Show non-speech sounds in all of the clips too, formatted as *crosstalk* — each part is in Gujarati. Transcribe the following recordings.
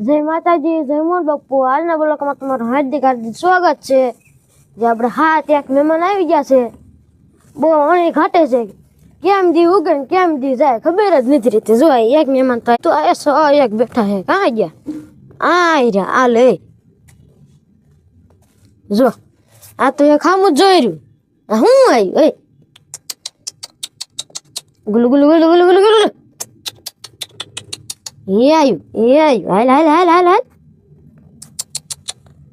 જય માતાજી, જય મોર બાપુ. હાલના બ્લોકમાં તમારું હાર્દિક હાર્દિક સ્વાગત છે. જે આપણે હા ત્યાં મહેમાન આવી ગયા છે. બહુ અણી ઘાટે છે. કેમ દી ઉગે કેમ દી જાય ખબર જ નથી રીતે જો એક મહેમાન થાય તો એ સો એક બેઠા છે. કાં ગયા? આ રહ્યા આ લે. જો, આ તો એક ખામું જોઈ રહ્યું. હું આવ્યું એ. ગુલુ ગુલુ ગુલુ ગુલુ ગુલુ ગુલુ. એ આવ્યું એ આવ્યું હાલ હાલ હાલ હાલ હાલ.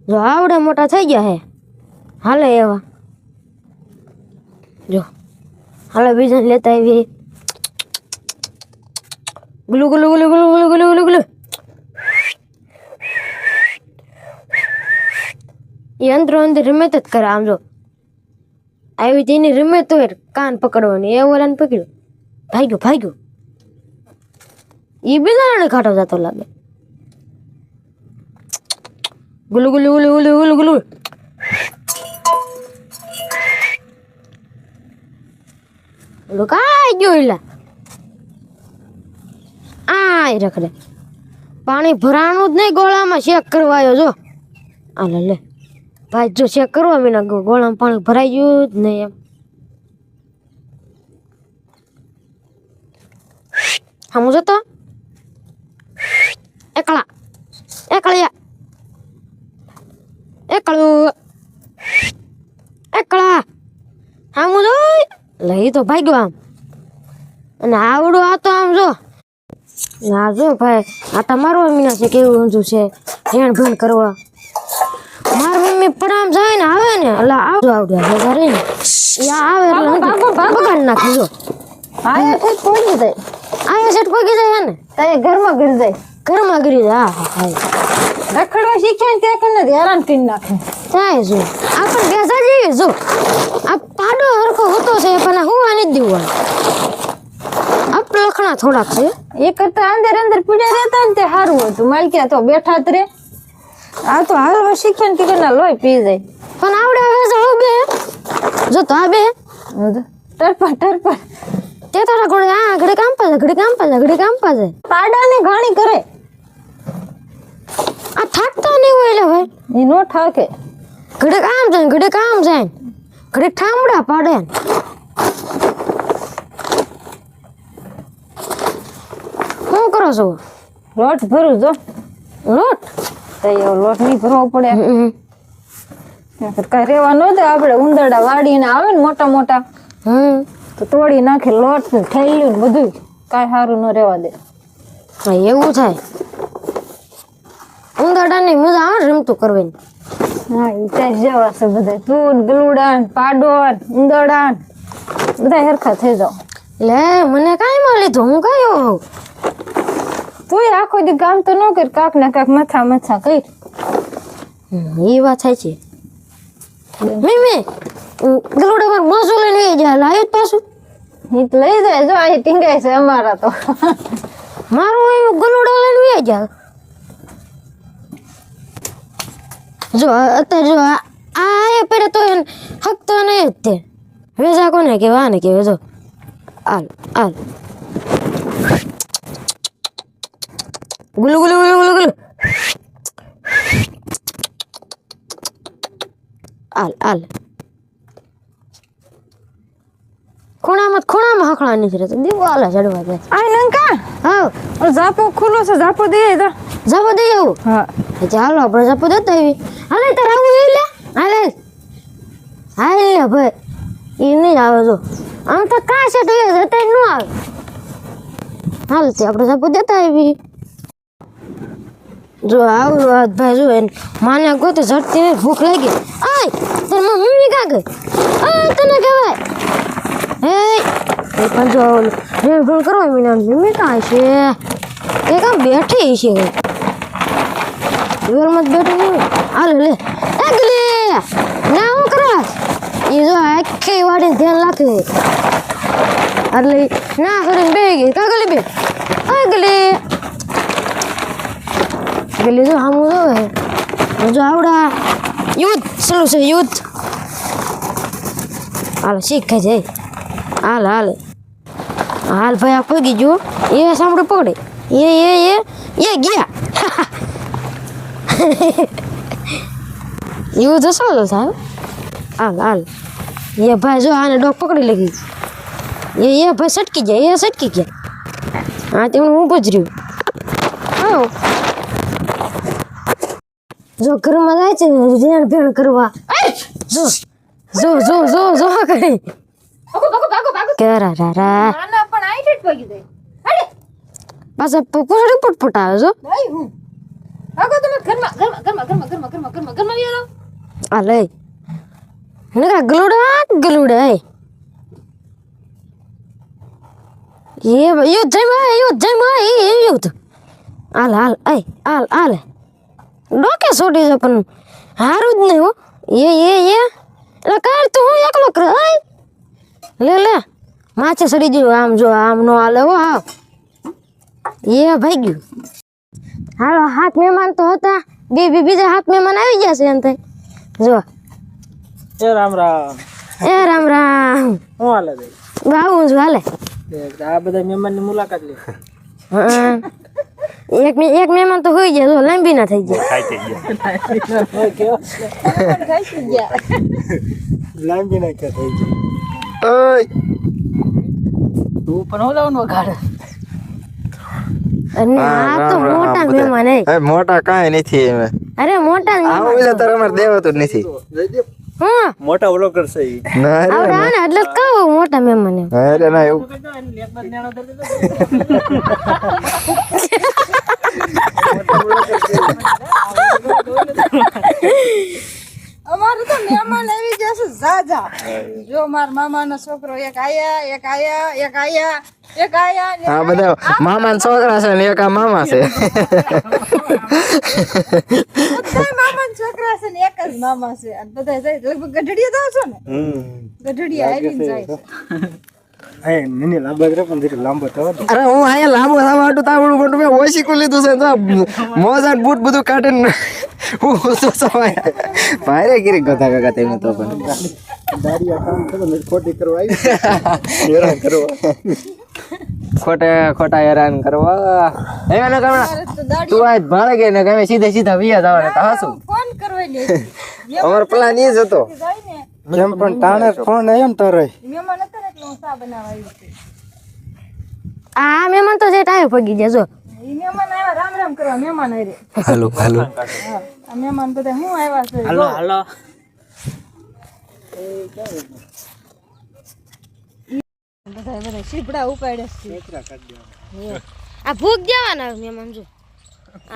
જો આવડા મોટા થઈ ગયા હે. હાલે એવા. જો. હાલે બીજાને લેતા આવી ગુલુ ગુલુ ગુલુ ગુલુ ગુલુ ગુલુ ગુલુ ગુલુ. એ અંદરો અંદર રમત જ કરે આમ જો. આવી તેની રમત હોય કાન પકડવાની. એ ઓલાને પકડ્યો. ભાગ્યો ભાગ્યો. એ બીજાને કાઢો જતો લાગે. ગુલુ ગુલુ ગુલુ ગુલુ ગુલુ ગુલુ. ઓલું કાંઈ એલા આ રખડે પાણી ભરાણું જ નહીં ગોળામાં, શેક કરવા આવ્યો જો. આ લે ભાઈ, જો ચેક કરવા વિના ગોળામાં પાણી ભરાઈ ગયું જ નહીં એમ. હમું જતો? એકલા. એકળિયા એકલું. એકલા. હમું જો લઈ તો ભાગ્યો આમ. અને આવડું આ તો આમ જો. ના જો ભાઈ આ તમારો મીના છે કેવું ઊંધું છે. હેણ ભેણ કરવા. મારી મમ્મી પડામ જાય ને આવે ને એટલે આવજો આવડ્યા ઘરે ને યા આવે એટલે બગાડ નાખી જો. આયા સેટ પહોંચી જાય. આયા સેટ પગી જાય ને તારે ઘરમાં ગરી જાય. ઘરમાં જાય હા રખડવા શીખ્યા ને ત્યાં કરીને હેરાન કરી નાખે. થાય જો આપણે બેસા જઈએ જો. આ પાડો હરખો હોતો છે પણ હું નથી દેવું આપણે લખણા થોડાક છે. એ કરતા અંદર અંદર પીડ્યા રહેતા ને તે સારું હતું. માલક્યા તો બેઠા જ રે. આ તો હાલવા શીખ્યા ને ટીકરના લોહી પી જાય. પણ આવડે હવે હું બે. જો તો આ બે. ટરપા ટરપા તે તારા ઘોડે આ ઘડે કામ પાસે ઘડે કામ પાસે ઘડે કામ પાસે પાડાને ઘાણી કરે. આ થાકતા નહીં હોય એટલે ભાઈ એ નો થાકે. ઘડે કામ જાય ઘડે કામ જાય ઘડે ઠામડા પાડે શું કરો છો? લોટ ભરું જો. લોટ? તો એવો લોટ નહીં ભરવો પડે. કઈ રેવા ન દે. આપણે ઉંદરડા વાડીને આવે ને મોટા મોટા. હમ. તો તોડી નાખે લોટ ને બધું કાંઈ સારું ન રહેવા દે. એવું થાય. ઉંદરડાની મજા આવે રમતું કરવાની. હા એ ત્યાં જેવા છે બધા તું ગલુડાન પાડોર પાડો ને ઉંદરડા ને બધા હરખા થઈ જાવ લે મને કાંઈ મળી તો હું કયો તું આખો દી કામ તો ન કર કાક ને કાક મથા મથા કર. એ વાત થાય છે મીમી ગલુડા પર મોસો લઈને જાય લાવ્યો પાછું. ઈ લઈ જાય જો અહીં ટીંગાય છે અમારા તો. મારું એવું ગલુડા લઈને જાય જો, અત્યારે જો આ પેરે તો એને હક તો નહીં જ તે. વેજા કોને કે આને કે જો. આલ આલ ગુલુ ગુલુ ગુલુ ગુલુ ગુલુ. આલ આલ હકડા નથી રહેતો દિવાલે ચડવા જાય. આ નંકા! હા. ઓલો ઝાપો ખુલ્લો છે ઝાપો દે તો જાપો દે એવું? હા. ચાલો આપણે જપો દેતા આવી હાલે તો આવું એ લે. હાલે. હાલે ભાઈ એ નહીં આવે જો. આમ તો કા છે તો એ જતા ન આવે. હાલ તે આપણે જપો દેતા આવી જો આવું વાત ભાઈ જો એને માને ગોતે ઝડતી ભૂખ લાગી. આય તાર મમ્મી કા ગઈ? આ તને કહેવાય. હે કરો મીના કાં છે? એ કાં બેઠી છે. દિવાલમાં જ બેઠી નહીં હાલ, લે. ના, હું કરાસ એ જો આખી વાડીને ધ્યાન રાખે. એટલે ના કરીને બે ગઈ. કાગલી બે? અગલે ગલી. જો આમ જો જો આવડા. યુદ્ધ, ચાલુ છે, યુદ્ધ. હાલ, શીખે છે હાલ હાલ. હાલ ભાઈ આ પગી જુઓ એ સાંભળે પકડે એ એ એ એ ગયા એવું જશો તો સાહેબ હાલ હાલ એ ભાઈ જો આને ડોક પકડી લગી એ એ ભાઈ સટકી ગયા એ સટકી ગયા હા તેમનું હું જ રહ્યું આવો જો ઘરમાં જાય છે રેણ ભેણ કરવા જો જો જો જો જો કરી કેરા રા રા જાય અરે પાછા પૂછડી પટપટ આવે જો ભાઈ હું. આગો તમે ઘરમાં ઘરમાં ઘરમાં ઘરમાં ઘરમાં ઘરમાં ઘરમાં ઘરમાં આવી જાઓ આ લઈ. નકા ગલુડા ગલુડા એ એ યો જમા યો જમા એ યો તો. હાલ હાલ એ હાલ હાલ. ડોકે છોડી છે પણ હારું જ નહીં હો. એ એ એ. એટલે કાર તું હું એકલો કર લે લે. માથે સડી ગયું. આમ જો આમ નો હાલે હો આવ એ ભાઈ ગયું. હાલો હાથ મહેમાન તો હતા. બે બે બીજા હાથ મહેમાન આવી ગયા છે એમ થાય. જો. એ રામ રામ. એ રામ રામ. હું હાલે ભાઈ? બાવું છું હાલે. આ બધા મહેમાનની મુલાકાત લે. એક એક મહેમાન તો હોઈ ગયા જો લાંબી ના થઈ ગયા. ખાઈ ગયા. લાંબી નાખ્યા થઈ જાય તું પણ ઓલાવન વગાડે અરે આ તો મોટા મે મને અરે મોટા કાઈ નથી એમે. અરે મોટા આ ઓલા તાર અમાર દેવાતું નથી. હા. મોટા ઓલો કરશે ઈ. ના અરે આવડા ને. એટલે કાવ મોટા મે મને અરે ના એવું *laughs* *laughs* *laughs* મોટા ઓલો કરશે અમારે તો મહેમાન આવી ગયા છે ઝાઝા જો માર મામાનો છોકરો એક આયા એક આયા એક આયા એક આયા હા બધા મામા છોકરા છે ને એક આ મામા છે. મામાના છોકરા છે ને એક જ મામા છે. અને બધા જાય લગભગ ગઢડિયા તો છો ને? ગઢડિયા આવી જાય હે અરે અહીંયા લાંબો થવા માટે તાવડું મોટું મેં ઓછીકું લીધું છે તો મોજા બૂટ બધું કાઢીને હું ભારે ગીરી ગોતા કાકા તેમને તો પણ. દાડિયા કામ કરો ને ખોટી કરવા હેરાન કરવા. ખોટે ખોટા હેરાન કરવા. હે ને કમણા તો આજ ભાડે ગઈ ને ગમે સીધે સીધા વિયા જવાના તો હાસું. ફોન કરવા લે અમારો પ્લાન એ જ હતો. જાય ને એમ પણ ટાણે ફોન આવ્યો ને તારે. મહેમાન હતા ને એટલે હું ચા બનાવવા આવી હતી. આ મહેમાન તો જે ટાઈમ પગી ગયા જો. ઈ મહેમાન આવ્યા રામ રામ કરવા મહેમાન આવી હાલો હાલો. આ મહેમાન બધા હું આવ્યા છે હાલો હાલો. બધા બધા શીપડા ઉપાડે છે. આ ભૂખ દેવાના મહેમાન જો.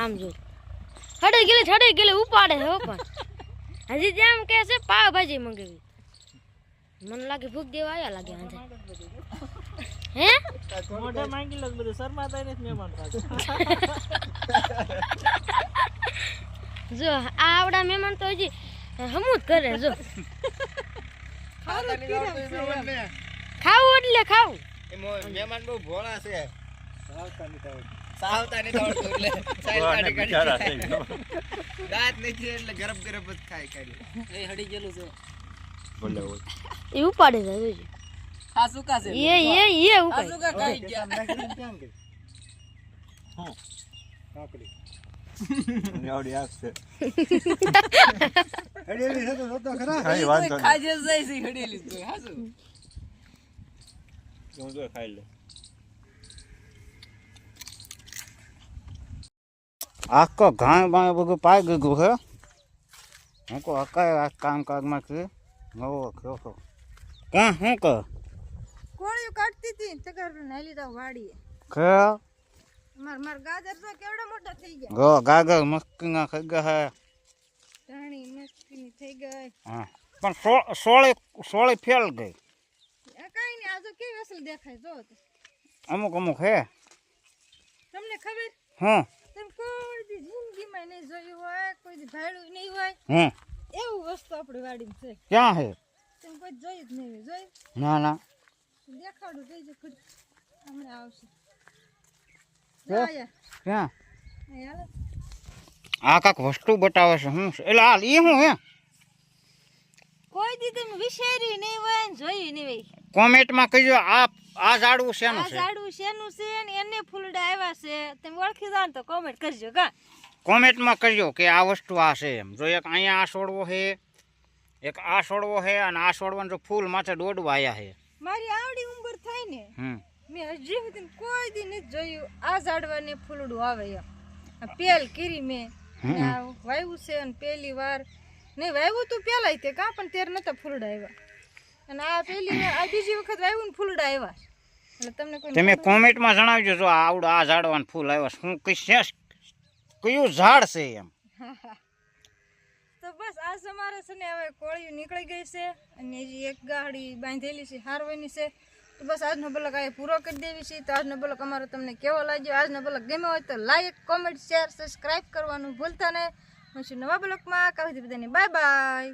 આમ જો. હડે ગેલે હડે ગેલે ઉપાડે હો પણ. હજી જેમ કે છે પાવ ભાજી મંગાવી. મને લાગે ભૂખ દેવા આવ્યા લાગે હે? મોઢા માંગી લો બધું. શરમાતા નથી મહેમાન જો આ આવડા મહેમાન તો હજી હમું જ કરે જો. ખાવું એટલે ખાવું. મહેમાન બહુ ભોળા છે. સાવતાને દોડતો એટલે હડી ગયેલું ખાઈ ગયા. હા? કાકડી. ખાઈ લે આખો ઘાણ બાણ બધું પાઈ ગયું છે હું કહું હકાય આ કામ કાજમાં કે નવો ખો છો. કાં શું કહો? કોળીઓ કાઢતી હતી ચકર નાલી લીધા વાડીએ. ખે માર માર ગાજર તો કેવડા મોટા થઈ ગયા. ગો ગાગર મસ્કીના ખાઈ ગયા હે. ધાણી મસ્કીની થઈ ગઈ. હા. પણ સોળે સોળે ફેલ ગઈ. કાંઈ નહીં આજે કેવી અસલ દેખાય જો. અમુક અમુક હે. તમને ખબર? હું તમે કોઈ દી જિંદગીમાં નહીં જોયું હોય કોઈ દી ભાડું નહીં હોય હું એવું વસ્તુ આપણી વાડી છે. ક્યાં હે તું કોઈ જોઈ જ નહીં જોઈ? ના ના. દેખાડું જોઈજો ખુદ. હમણાં આવશે. ક્યાં? આ કાક વસ્તુ બતાવે છે હું? એટલે આ એ હું હે કોઈ દી તમે વિશેરી નહીં હોય ને જોઈ નહીં હોય. કોમેન્ટમાં કહીજો આ આ ઝાડવું શેનું આ છે? ઝાડવું શેનું છે ને? એને ફૂલડા આવ્યા છે. તમે ઓળખી જાઓ તો કોમેન્ટ કરજો કા? કોમેન્ટમાં કરજો કે આ વસ્તુ આ છે એમ. જો એક અહીંયા આ છોડવો છે એક આ છોડવો છે અને આ છોડવાનું જો ફૂલ માથે દોડવા આવ્યા છે. મારી આવડી ઉંમર થાય ને મેં હજી સુધી કોઈ દી નથી જોયું આ ઝાડવાને ફૂલડું આવે પેલ કીરી મેં વાવ્યું છે અને પહેલી વાર. નહીં વાવ્યું તું પેલાય તે કાં પણ ત્યારે નતા ફૂલડા આવ્યા અને આ પહેલી વાર આ બીજી વખત વાવ્યું ને ફૂલડા આવ્યા એટલે તમને તમે કોમેન્ટમાં જણાવજો જો આવડું આ ઝાડવાનું ફૂલ આવ્યો શું કઈ છે કયું ઝાડ છે એમ? *laughs* તો બસ આજ અમારે છે ને હવે કોળીઓ નીકળી ગઈ છે અને હજી એક ગાડી બાંધેલી છે, હારવાની છે. તો બસ આજનો બ્લોગ આ પૂરો કરી દેવી છે. તો આજનો બ્લોગ અમારો તમને કેવો લાગ્યો? આજનો બ્લોગ ગમ્યો હોય તો લાઈક કોમેન્ટ શેર સબસ્ક્રાઈબ કરવાનું ભૂલતા નહીં. હું છું નવા બ્લોગમાં કાવી બધાને બાય બાય